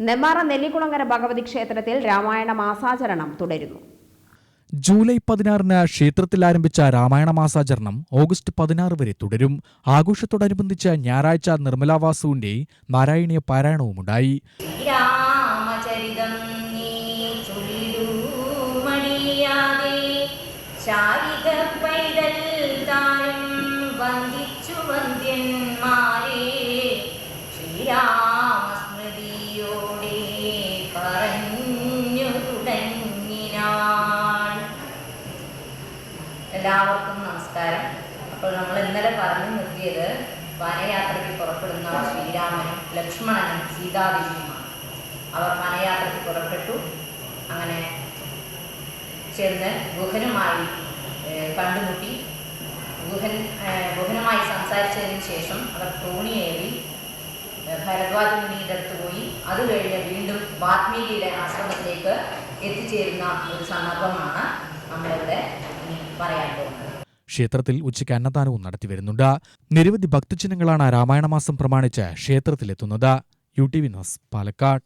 നെമ്മാറ നെല്ലിക്കുളങ്ങര ഭഗവതി ക്ഷേത്രത്തിൽ രാമായണ മാസാചരണം തുടരുന്നു. ജൂലൈ പതിനാറിന് ക്ഷേത്രത്തിൽ ആരംഭിച്ച രാമായണ മാസാചരണം ഓഗസ്റ്റ് പതിനാറ് വരെ തുടരും. ആഘോഷത്തോടനുബന്ധിച്ച് ഞായറാഴ്ച നിർമ്മലാ വാസുവിന്റെ നാരായണീയ പാരായണവുമുണ്ടായി. ശാരിക പൈതൽ താരം വന്ദിച്ചു വന്ദ്യന്മാരെ എല്ലാവർക്കും നമസ്കാരം. അപ്പോൾ നമ്മൾ ഇന്നലെ പറഞ്ഞു നിർത്തിയത് വനയാത്രയ്ക്ക് പുറപ്പെടുന്ന ശ്രീരാമനും ലക്ഷ്മണനും സീതാദേവിയുമാണ്. അവർ വനയാത്രയ്ക്ക് പുറപ്പെട്ടു. അങ്ങനെ ചെന്ന് ഗുഹനുമായി കണ്ടുമുട്ടി. ഗുഹൻ ഗുഹനുമായി സംസാരിച്ചതിന് ശേഷം അവർ തോണിയേറി ഭരദ്വാജ മുനിയുടെ അടുത്ത് പോയി. അത് കഴിഞ്ഞ് വീണ്ടും വാത്മീകിയുടെ ആശ്രമത്തിലേക്ക് എത്തിച്ചേരുന്ന ഒരു സന്ദർഭമാണ് ക്ഷേത്രത്തിൽ ഉച്ചയ്ക്ക് അന്നദാനവും നടത്തിവരുന്നുണ്ട്. നിരവധി ഭക്തജനങ്ങളാണ് രാമായണമാസം പ്രമാണിച്ച് ക്ഷേത്രത്തിലെത്തുന്നത്. U T V news Palakkad.